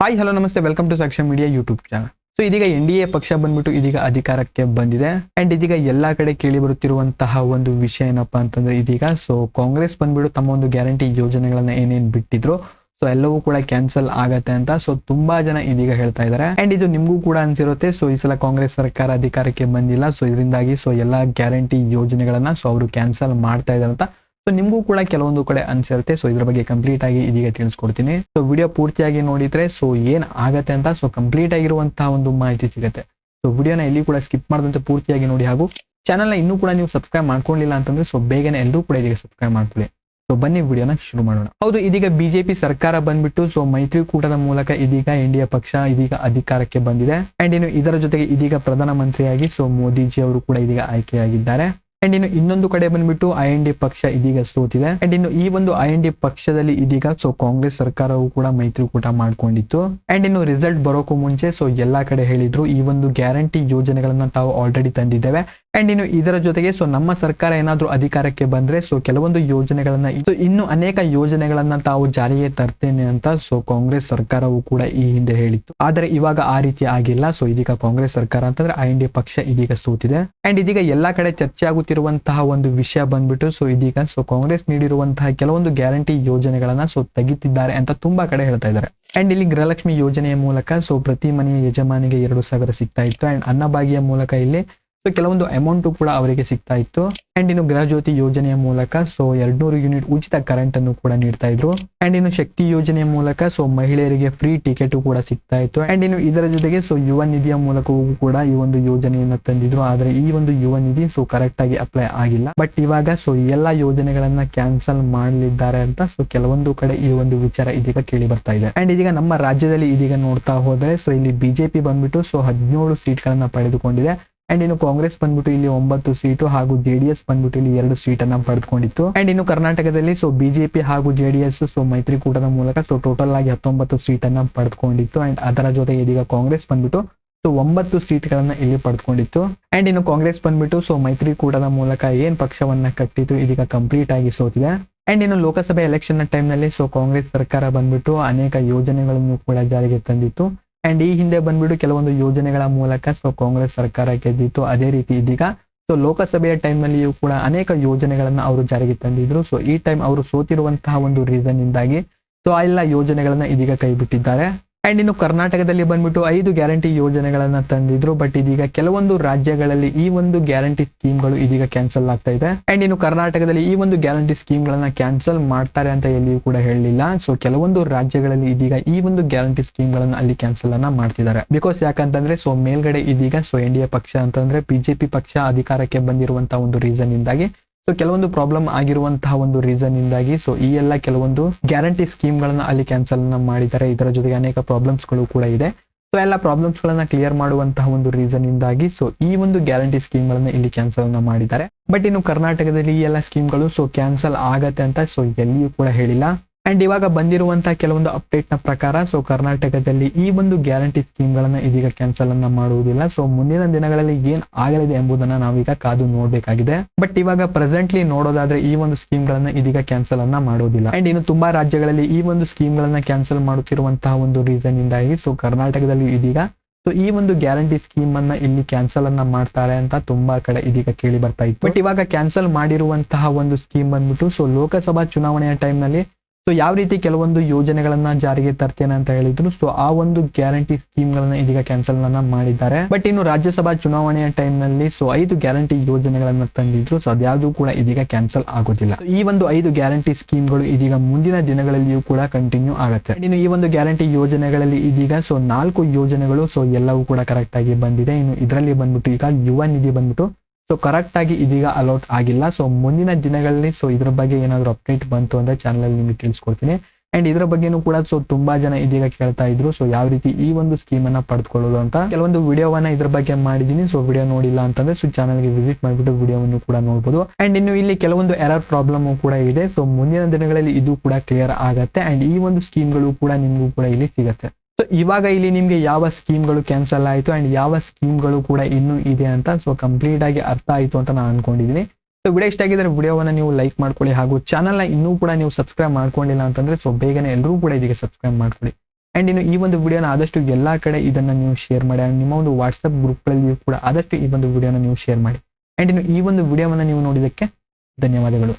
Hi hello ನಮಸ್ತೆ. Welcome to Sakshya media YouTube channel so ಇದೀಗ N D A ಪಕ್ಷ ಬಂದ್ಬಿಟ್ಟು ಇದೀಗ ಅಧಿಕಾರಕ್ಕೆ ಬಂದಿದೆ. ಅಂಡ್ ಇದೀಗ ಎಲ್ಲಾ ಕಡೆ ಕೇಳಿ ಬರುತ್ತಿರುವಂತಹ ಒಂದು ವಿಷಯ ಏನಪ್ಪಾ ಅಂತಂದ್ರೆ ಇದೀಗ ಸೊ ಕಾಂಗ್ರೆಸ್ ಬಂದ್ಬಿಟ್ಟು ತಮ್ಮ ಒಂದು ಗ್ಯಾರಂಟಿ ಯೋಜನೆಗಳನ್ನ ಏನೇನ್ ಬಿಟ್ಟಿದ್ರು ಸೊ ಎಲ್ಲವೂ ಕೂಡ ಕ್ಯಾನ್ಸಲ್ ಆಗತ್ತೆ ಅಂತ ಸೊ ತುಂಬಾ ಜನ ಇದೀಗ ಹೇಳ್ತಾ ಇದ್ದಾರೆ. ಅಂಡ್ ಇದು ನಿಮಗೂ ಕೂಡ ಅನ್ಸಿರುತ್ತೆ ಸೊ ಈ ಸಲ ಕಾಂಗ್ರೆಸ್ ಸರ್ಕಾರ ಅಧಿಕಾರಕ್ಕೆ ಬಂದಿಲ್ಲ ಸೊ ಇದರಿಂದಾಗಿ ಸೊ ಎಲ್ಲಾ ಗ್ಯಾರಂಟಿ ಯೋಜನೆಗಳನ್ನ ಸೊ ಅವರು ಕ್ಯಾನ್ಸಲ್ ಮಾಡ್ತಾ ಇದ್ದಾರೆ ಅಂತ ಸೊ ನಿಮಗೂ ಕೂಡ ಕೆಲವೊಂದು ಕಡೆ ಅನ್ಸಿರುತ್ತೆ ಸೊ ಇದ್ರ ಬಗ್ಗೆ ಕಂಪ್ಲೀಟ್ ಆಗಿ ಇದೀಗ ತಿಳಿಸ್ಕೊಡ್ತೀನಿ. ಸೊ ವಿಡಿಯೋ ಪೂರ್ತಿಯಾಗಿ ನೋಡಿದ್ರೆ ಸೊ ಏನ್ ಆಗತ್ತೆ ಅಂತ ಸೊ ಕಂಪ್ಲೀಟ್ ಆಗಿರುವಂತಹ ಒಂದು ಮಾಹಿತಿ ಸಿಗುತ್ತೆ. ಸೊ ವಿಡಿಯೋನ ಇಲ್ಲಿ ಕೂಡ ಸ್ಕಿಪ್ ಮಾಡದಂತೆ ಪೂರ್ತಿಯಾಗಿ ನೋಡಿ. ಹಾಗೂ ಚಾನಲ್ನ ಇನ್ನೂ ಕೂಡ ನೀವು ಸಬ್ಸ್ಕ್ರೈಬ್ ಮಾಡ್ಕೊಂಡಿಲ್ಲ ಅಂತಂದ್ರೆ ಸೊ ಬೇಗನೆ ಎಲ್ಲರೂ ಕೂಡ ಇದೀಗ ಸಬ್ಸ್ಕ್ರೈಬ್ ಮಾಡ್ಕೊಳ್ಳಿ. ಸೊ ಬನ್ನಿ ವಿಡಿಯೋನ ಶುರು ಮಾಡೋಣ. ಹೌದು, ಇದೀಗ ಬಿಜೆಪಿ ಸರ್ಕಾರ ಬಂದ್ಬಿಟ್ಟು ಸೊ ಮೈತ್ರಿಕೂಟದ ಮೂಲಕ ಇದೀಗ ಇಂಡಿಯಾ ಪಕ್ಷ ಇದೀಗ ಅಧಿಕಾರಕ್ಕೆ ಬಂದಿದೆ. ಅಂಡ್ ಇನ್ನು ಇದರ ಜೊತೆಗೆ ಇದೀಗ ಪ್ರಧಾನಮಂತ್ರಿಯಾಗಿ ಸೊ ಮೋದಿಜಿ ಅವರು ಕೂಡ ಇದೀಗ ಆಯ್ಕೆಯಾಗಿದ್ದಾರೆ. ಅಂಡ್ ಇನ್ನು ಇನ್ನೊಂದು ಕಡೆ ಬಂದ್ಬಿಟ್ಟು ಐ ಎನ್ ಡಿ ಪಕ್ಷ ಇದೀಗ ಸೋತಿದೆ. ಅಂಡ್ ಇನ್ನು ಈ ಒಂದು ಐ ಎನ್ ಡಿ ಪಕ್ಷದಲ್ಲಿ ಇದೀಗ ಸೊ ಕಾಂಗ್ರೆಸ್ ಸರ್ಕಾರವು ಕೂಡ ಮೈತ್ರಿಕೂಟ ಮಾಡ್ಕೊಂಡಿತ್ತು. ಅಂಡ್ ಇನ್ನು ರಿಸಲ್ಟ್ ಬರೋಕು ಮುಂಚೆ ಸೊ ಎಲ್ಲಾ ಕಡೆ ಹೇಳಿದ್ರು ಈ ಒಂದು ಗ್ಯಾರಂಟಿ ಯೋಜನೆಗಳನ್ನ ತಾವು ಆಲ್ರೆಡಿ ತಂದಿದ್ದೇವೆ. ಅಂಡ್ ಇನ್ನು ಇದರ ಜೊತೆಗೆ ಸೊ ನಮ್ಮ ಸರ್ಕಾರ ಏನಾದರೂ ಅಧಿಕಾರಕ್ಕೆ ಬಂದ್ರೆ ಸೊ ಕೆಲವೊಂದು ಯೋಜನೆಗಳನ್ನ ಇನ್ನು ಅನೇಕ ಯೋಜನೆಗಳನ್ನ ತಾವು ಜಾರಿಗೆ ತರ್ತೇನೆ ಅಂತ ಸೊ ಕಾಂಗ್ರೆಸ್ ಸರ್ಕಾರವು ಕೂಡ ಈ ಹಿಂದೆ ಹೇಳಿತ್ತು. ಆದರೆ ಇವಾಗ ಆ ರೀತಿ ಆಗಿಲ್ಲ. ಸೊ ಇದೀಗ ಕಾಂಗ್ರೆಸ್ ಸರ್ಕಾರ ಅಂತಂದ್ರೆ ಐ ಎನ್ ಪಕ್ಷ ಇದೀಗ ಸೋತಿದೆ. ಅಂಡ್ ಇದೀಗ ಎಲ್ಲಾ ಕಡೆ ಚರ್ಚೆ ಆಗುತ್ತಿರುವಂತಹ ಒಂದು ವಿಷಯ ಬಂದ್ಬಿಟ್ಟು ಸೊ ಇದೀಗ ಸೊ ಕಾಂಗ್ರೆಸ್ ನೀಡಿರುವಂತಹ ಕೆಲವೊಂದು ಗ್ಯಾರಂಟಿ ಯೋಜನೆಗಳನ್ನ ಸೊ ತೆಗಿತಿದ್ದಾರೆ ಅಂತ ತುಂಬಾ ಕಡೆ ಹೇಳ್ತಾ ಇದ್ದಾರೆ. ಅಂಡ್ ಇಲ್ಲಿ ಗೃಹಲಕ್ಷ್ಮಿ ಯೋಜನೆಯ ಮೂಲಕ ಸೊ ಪ್ರತಿ ಮನೆಯ ಯಜಮಾನಿಗೆ ಎರಡು ಸಾವಿರ ಸಿಗ್ತಾ ಇತ್ತು. ಅಂಡ್ ಅನ್ನಭಾಗಿಯ ಮೂಲಕ ಇಲ್ಲಿ ಸೊ ಕೆಲವೊಂದು ಅಮೌಂಟ್ ಕೂಡ ಅವರಿಗೆ ಸಿಗ್ತಾ ಇತ್ತು. ಅಂಡ್ ಇನ್ನು ಗೃಹಜ್ಯೋತಿ ಯೋಜನೆಯ ಮೂಲಕ ಸೊ ಎರಡ್ನೂರು ಯೂನಿಟ್ ಉಚಿತ ಕರೆಂಟ್ ಅನ್ನು ಕೂಡ ನೀಡ್ತಾ ಇದ್ರು. ಅಂಡ್ ಇನ್ನು ಶಕ್ತಿ ಯೋಜನೆಯ ಮೂಲಕ ಸೊ ಮಹಿಳೆಯರಿಗೆ ಫ್ರೀ ಟಿಕೆಟ್ ಕೂಡ ಸಿಗ್ತಾ ಇತ್ತು. ಅಂಡ್ ಇನ್ನು ಇದರ ಜೊತೆಗೆ ಸೊ ಯುವ ನಿಧಿಯ ಮೂಲಕವೂ ಕೂಡ ಈ ಒಂದು ಯೋಜನೆಯನ್ನು ತಂದಿದ್ರು. ಆದ್ರೆ ಈ ಒಂದು ಯುವ ನಿಧಿ ಸೊ ಕರೆಕ್ಟ್ ಆಗಿ ಅಪ್ಲೈ ಆಗಿಲ್ಲ. ಬಟ್ ಇವಾಗ ಸೊ ಎಲ್ಲಾ ಯೋಜನೆಗಳನ್ನ ಕ್ಯಾನ್ಸಲ್ ಮಾಡಲಿದ್ದಾರೆ ಅಂತ ಸೊ ಕೆಲವೊಂದು ಕಡೆ ಈ ಒಂದು ವಿಚಾರ ಇದೀಗ ಕೇಳಿ ಬರ್ತಾ ಇದೆ. ಅಂಡ್ ಇದೀಗ ನಮ್ಮ ರಾಜ್ಯದಲ್ಲಿ ಇದೀಗ ನೋಡ್ತಾ ಹೋದ್ರೆ ಸೊ ಇಲ್ಲಿ ಬಿಜೆಪಿ ಬಂದ್ಬಿಟ್ಟು ಸೊ ಹದಿನೇಳು ಸೀಟ್ ಗಳನ್ನ ಪಡೆದುಕೊಂಡಿದೆ. ಅಂಡ್ ಇನ್ನು ಕಾಂಗ್ರೆಸ್ ಬಂದ್ಬಿಟ್ಟು ಇಲ್ಲಿ ಒಂಬತ್ತು ಸೀಟು ಹಾಗೂ ಜೆಡಿಎಸ್ ಬಂದ್ಬಿಟ್ಟು ಇಲ್ಲಿ ಎರಡು ಸೀಟ್ ಪಡೆದುಕೊಂಡಿತ್ತು. ಅಂಡ್ ಇನ್ನು ಕರ್ನಾಟಕದಲ್ಲಿ ಸೊ ಬಿಜೆಪಿ ಹಾಗೂ ಜೆಡಿಎಸ್ ಸೊ ಮೈತ್ರಿಕೂಟದ ಮೂಲಕ ಸೊ ಟೋಟಲ್ ಆಗಿ ಹತ್ತೊಂಬತ್ತು ಸೀಟ್ ಪಡೆದುಕೊಂಡಿತ್ತು. ಅಂಡ್ ಅದರ ಜೊತೆ ಇದೀಗ ಕಾಂಗ್ರೆಸ್ ಬಂದ್ಬಿಟ್ಟು ಸೊ ಒಂಬತ್ತು ಸೀಟ್ ಗಳನ್ನ ಇಲ್ಲಿ ಪಡೆದುಕೊಂಡಿತ್ತು. ಅಂಡ್ ಇನ್ನು ಕಾಂಗ್ರೆಸ್ ಬಂದ್ಬಿಟ್ಟು ಸೊ ಮೈತ್ರಿಕೂಟದ ಮೂಲಕ ಏನ್ ಪಕ್ಷವನ್ನ ಕಟ್ಟಿತ್ತು ಇದೀಗ ಕಂಪ್ಲೀಟ್ ಆಗಿ ಸೋತಿದೆ. ಅಂಡ್ ಇನ್ನು ಲೋಕಸಭೆ ಎಲೆಕ್ಷನ್ ಟೈಮ್ನಲ್ಲಿ ಸೊ ಕಾಂಗ್ರೆಸ್ ಸರ್ಕಾರ ಬಂದ್ಬಿಟ್ಟು ಅನೇಕ ಯೋಜನೆಗಳನ್ನು ಕೂಡ ಜಾರಿಗೆ ತಂದಿತ್ತು. ಅಂಡ್ ಈ ಹಿಂದೆ ಬಂದ್ಬಿಟ್ಟು ಕೆಲವೊಂದು ಯೋಜನೆಗಳ ಮೂಲಕ ಸೊ ಕಾಂಗ್ರೆಸ್ ಸರ್ಕಾರ ಗೆದ್ದಿತ್ತು. ಅದೇ ರೀತಿ ಇದೀಗ ಸೊ ಲೋಕಸಭೆಯ ಟೈಮ್ ನಲ್ಲಿಯೂ ಕೂಡ ಅನೇಕ ಯೋಜನೆಗಳನ್ನ ಅವರು ಜಾರಿಗೆ ತಂದಿದ್ರು. ಸೊ ಈ ಟೈಮ್ ಅವರು ಸೋತಿರುವಂತಹ ಒಂದು ರೀಸನ್ ಇಂದಾಗಿ ಸೊ ಆ ಎಲ್ಲ ಯೋಜನೆಗಳನ್ನ ಇದೀಗ ಕೈ ಬಿಟ್ಟಿದ್ದಾರೆ ಅಂಡ್ ಇನ್ನು ಕರ್ನಾಟಕದಲ್ಲಿ ಬಂದ್ಬಿಟ್ಟು ಐದು ಗ್ಯಾರಂಟಿ ಯೋಜನೆಗಳನ್ನ ತಂದಿದ್ರು. ಬಟ್ ಇದೀಗ ಕೆಲವೊಂದು ರಾಜ್ಯಗಳಲ್ಲಿ ಈ ಒಂದು ಗ್ಯಾರಂಟಿ ಸ್ಕೀಮ್ಗಳು ಇದೀಗ ಕ್ಯಾನ್ಸಲ್ ಆಗ್ತಾ ಇದೆ. ಅಂಡ್ ಇನ್ನು ಕರ್ನಾಟಕದಲ್ಲಿ ಈ ಒಂದು ಗ್ಯಾರಂಟಿ ಸ್ಕೀಮ್ಗಳನ್ನ ಕ್ಯಾನ್ಸಲ್ ಮಾಡ್ತಾರೆ ಅಂತ ಎಲ್ಲಿಯೂ ಕೂಡ ಹೇಳಲಿಲ್ಲ. ಸೊ ಕೆಲವೊಂದು ರಾಜ್ಯಗಳಲ್ಲಿ ಇದೀಗ ಈ ಒಂದು ಗ್ಯಾರಂಟಿ ಸ್ಕೀಮ್ಗಳನ್ನ ಅಲ್ಲಿ ಕ್ಯಾನ್ಸಲ್ ಅನ್ನ ಮಾಡ್ತಿದ್ದಾರೆ. ಬಿಕಾಸ್ ಯಾಕಂತಂದ್ರೆ ಸೊ ಮೇಲ್ಗಡೆ ಇದೀಗ ಸೊ ಎನ್ ಪಕ್ಷ ಅಂತಂದ್ರೆ ಬಿಜೆಪಿ ಪಕ್ಷ ಅಧಿಕಾರಕ್ಕೆ ಬಂದಿರುವಂತಹ ಒಂದು ರೀಸನ್ ಇಂದಾಗಿ ಸೊ ಕೆಲವೊಂದು ಪ್ರಾಬ್ಲಮ್ ಆಗಿರುವಂತಹ ಒಂದು ರೀಸನ್ ಇಂದಾಗಿ ಸೊ ಈ ಎಲ್ಲ ಕೆಲವೊಂದು ಗ್ಯಾರಂಟಿ ಸ್ಕೀಮ್ ಗಳನ್ನ ಅಲ್ಲಿ ಕ್ಯಾನ್ಸಲ್ ಮಾಡಿದ್ದಾರೆ. ಇದರ ಜೊತೆಗೆ ಅನೇಕ ಪ್ರಾಬ್ಲಮ್ಸ್ಗಳು ಕೂಡ ಇದೆ. ಸೊ ಎಲ್ಲ ಪ್ರಾಬ್ಲಮ್ಸ್ ಗಳನ್ನ ಕ್ಲಿಯರ್ ಮಾಡುವಂತಹ ಒಂದು ರೀಸನ್ ಇಂದಾಗಿ ಸೊ ಈ ಒಂದು ಗ್ಯಾರಂಟಿ ಸ್ಕೀಮ್ ಗಳನ್ನ ಇಲ್ಲಿ ಕ್ಯಾನ್ಸಲ್ ಮಾಡಿದ್ದಾರೆ. ಬಟ್ ಇನ್ನು ಕರ್ನಾಟಕದಲ್ಲಿ ಈ ಎಲ್ಲ ಸ್ಕೀಮ್ಗಳು ಸೊ ಕ್ಯಾನ್ಸಲ್ ಆಗತ್ತೆ ಅಂತ ಸೊ ಎಲ್ಲಿಯೂ ಕೂಡ ಹೇಳಿಲ್ಲ. ಅಂಡ್ ಇವಾಗ ಬಂದಿರುವಂತಹ ಕೆಲವೊಂದು ಅಪ್ಡೇಟ್ನ ಪ್ರಕಾರ ಸೊ ಕರ್ನಾಟಕದಲ್ಲಿ ಈ ಒಂದು ಗ್ಯಾರಂಟಿ ಸ್ಕೀಮ್ ಗಳನ್ನ ಇದೀಗ ಕ್ಯಾನ್ಸಲ್ ಅನ್ನ ಮಾಡುವುದಿಲ್ಲ. ಸೊ ಮುಂದಿನ ದಿನಗಳಲ್ಲಿ ಏನ್ ಆಗಲಿದೆ ಎಂಬುದನ್ನ ನಾವೀಗ ಕಾದು ನೋಡ್ಬೇಕಾಗಿದೆ. ಬಟ್ ಇವಾಗ ಪ್ರೆಸೆಂಟ್ಲಿ ನೋಡೋದಾದ್ರೆ ಈ ಒಂದು ಸ್ಕೀಮ್ ಗಳನ್ನ ಇದೀಗ ಕ್ಯಾನ್ಸಲ್ ಅನ್ನ ಮಾಡೋದಿಲ್ಲ ಅಂಡ್ ಇನ್ನು ತುಂಬಾ ರಾಜ್ಯಗಳಲ್ಲಿ ಈ ಒಂದು ಸ್ಕೀಮ್ ಗಳನ್ನ ಕ್ಯಾನ್ಸಲ್ ಮಾಡುತ್ತಿರುವಂತಹ ಒಂದು ರೀಸನ್ ಇಂದಾಗಿ ಸೊ ಕರ್ನಾಟಕದಲ್ಲಿ ಇದೀಗ ಸೊ ಈ ಒಂದು ಗ್ಯಾರಂಟಿ ಸ್ಕೀಮ್ ಅನ್ನ ಇಲ್ಲಿ ಕ್ಯಾನ್ಸಲ್ ಅನ್ನ ಮಾಡ್ತಾರೆ ಅಂತ ತುಂಬಾ ಕಡೆ ಇದೀಗ ಕೇಳಿ ಬರ್ತಾ ಇತ್ತು. ಬಟ್ ಇವಾಗ ಕ್ಯಾನ್ಸಲ್ ಮಾಡಿರುವಂತಹ ಒಂದು ಸ್ಕೀಮ್ ಬಂದ್ಬಿಟ್ಟು ಸೊ ಲೋಕಸಭಾ ಚುನಾವಣೆಯ ಟೈಮ್ನಲ್ಲಿ ಸೊ ಯಾವ ರೀತಿ ಕೆಲವೊಂದು ಯೋಜನೆಗಳನ್ನ ಜಾರಿಗೆ ತರ್ತೇನೆ ಅಂತ ಹೇಳಿದ್ರು. ಸೊ ಆ ಒಂದು ಗ್ಯಾರಂಟಿ ಸ್ಕೀಮ್ ಗಳನ್ನ ಇದೀಗ ಕ್ಯಾನ್ಸಲ್ ಅನ್ನ ಮಾಡಿದ್ದಾರೆ. ಬಟ್ ಇನ್ನು ರಾಜ್ಯಸಭಾ ಚುನಾವಣೆಯ ಟೈಮ್ನಲ್ಲಿ ಸೊ ಐದು ಗ್ಯಾರಂಟಿ ಯೋಜನೆಗಳನ್ನ ತಂದಿದ್ರು. ಸೊ ಅದ್ಯಾವುದು ಕೂಡ ಇದೀಗ ಕ್ಯಾನ್ಸಲ್ ಆಗೋದಿಲ್ಲ. ಈ ಒಂದು ಐದು ಗ್ಯಾರಂಟಿ ಸ್ಕೀಮ್ಗಳು ಇದೀಗ ಮುಂದಿನ ದಿನಗಳಲ್ಲಿಯೂ ಕೂಡ ಕಂಟಿನ್ಯೂ ಆಗುತ್ತೆ. ಇನ್ನು ಈ ಒಂದು ಗ್ಯಾರಂಟಿ ಯೋಜನೆಗಳಲ್ಲಿ ಇದೀಗ ಸೊ ನಾಲ್ಕು ಯೋಜನೆಗಳು ಸೊ ಎಲ್ಲವೂ ಕೂಡ ಕರೆಕ್ಟ್ ಆಗಿ ಬಂದಿದೆ. ಇನ್ನು ಇದರಲ್ಲಿ ಬಂದ್ಬಿಟ್ಟು ಈಗ ಯುವ ನಿಧಿ ಬಂದ್ಬಿಟ್ಟು ಸೊ ಕರೆಕ್ಟ್ ಆಗಿ ಇದೀಗ ಅಲೌಟ್ ಆಗಿಲ್ಲ. ಸೊ ಮುಂದಿನ ದಿನಗಳಲ್ಲಿ ಸೊ ಇದ್ರ ಬಗ್ಗೆ ಏನಾದ್ರು ಅಪ್ಡೇಟ್ ಬಂತು ಅಂತ ಚಾನಲ್ ಅಲ್ಲಿ ನಿಮಗೆ ತಿಳಿಸ್ಕೊಡ್ತೀನಿ. ಅಂಡ್ ಇದ್ರ ಬಗ್ಗೆನೂ ಕೂಡ ಸೊ ತುಂಬಾ ಜನ ಇದೀಗ ಕೇಳ್ತಾ ಇದ್ರು. ಸೊ ಯಾವ ರೀತಿ ಈ ಒಂದು ಸ್ಕೀಮ್ ಅನ್ನ ಪಡೆದುಕೊಳ್ಳೋದು ಅಂತ ಕೆಲವೊಂದು ವಿಡಿಯೋವನ್ನ ಇದ್ರ ಬಗ್ಗೆ ಮಾಡಿದೀನಿ ಸೊ ವಿಡಿಯೋ ನೋಡಿಲ್ಲ ಅಂತಂದ್ರೆ ಸೊ ಚಾನಲ್ಗೆ ವಿಸಿಟ್ ಮಾಡಿಬಿಟ್ಟು ವಿಡಿಯೋವನ್ನು ಕೂಡ ನೋಡಬಹುದು ಅಂಡ್ ಇನ್ನು ಇಲ್ಲಿ ಕೆಲವೊಂದು ಎರರ್ ಪ್ರಾಬ್ಲಮ್ ಕೂಡ ಇದೆ. ಸೊ ಮುಂದಿನ ದಿನಗಳಲ್ಲಿ ಇದು ಕೂಡ ಕ್ಲಿಯರ್ ಆಗತ್ತೆ. ಅಂಡ್ ಈ ಒಂದು ಸ್ಕೀಮ್ಗಳು ಕೂಡ ನಿಮ್ಗೂ ಕೂಡ ಇಲ್ಲಿ ಸಿಗತ್ತೆ. ಸೊ ಇವಾಗ ಇಲ್ಲಿ ನಿಮ್ಗೆ ಯಾವ ಸ್ಕೀಮ್ಗಳು ಕ್ಯಾನ್ಸಲ್ ಆಯಿತು ಅಂಡ್ ಯಾವ ಸ್ಕೀಮ್ಗಳು ಕೂಡ ಇನ್ನೂ ಇದೆ ಅಂತ ಸೊ ಕಂಪ್ಲೀಟ್ ಆಗಿ ಅರ್ಥ ಆಯಿತು ಅಂತ ನಾನು ಅನ್ಕೊಂಡಿದ್ದೀನಿ ಸೊ ವಿಡಿಯೋ ಇಷ್ಟ ಆಗಿದ್ರೆ ವಿಡಿಯೋವನ್ನು ನೀವು ಲೈಕ್ ಮಾಡ್ಕೊಳ್ಳಿ ಹಾಗೂ ಚಾನಲ್ನ ಇನ್ನೂ ಕೂಡ ನೀವು ಸಬ್ಸ್ಕ್ರೈಬ್ ಮಾಡ್ಕೊಂಡಿಲ್ಲ ಅಂತಂದ್ರೆ ಸೊ ಬೇಗನೆ ಎಲ್ಲರೂ ಕೂಡ ಇದಕ್ಕೆ ಸಬ್ಸ್ಕ್ರೈಬ್ ಮಾಡ್ಕೊಳ್ಳಿ. ಅಂಡ್ ಇನ್ನು ಈ ಒಂದು ವಿಡಿಯೋನ ಆದಷ್ಟು ಎಲ್ಲಾ ಕಡೆ ಇದನ್ನ ನೀವು ಶೇರ್ ಮಾಡಿ ಆ್ಯಂಡ್ ನಿಮ್ಮ ಒಂದು ವಾಟ್ಸ್ಆಪ್ ಗ್ರೂಪ್ಗಳಲ್ಲಿಯೂ ಕೂಡ ಆದಷ್ಟು ಈ ಒಂದು ವಿಡಿಯೋನ ನೀವು ಶೇರ್ ಮಾಡಿ. ಅಂಡ್ ಇನ್ನು ಈ ಒಂದು ವಿಡಿಯೋವನ್ನು ನೀವು ನೋಡಿದಕ್ಕೆ ಧನ್ಯವಾದಗಳು.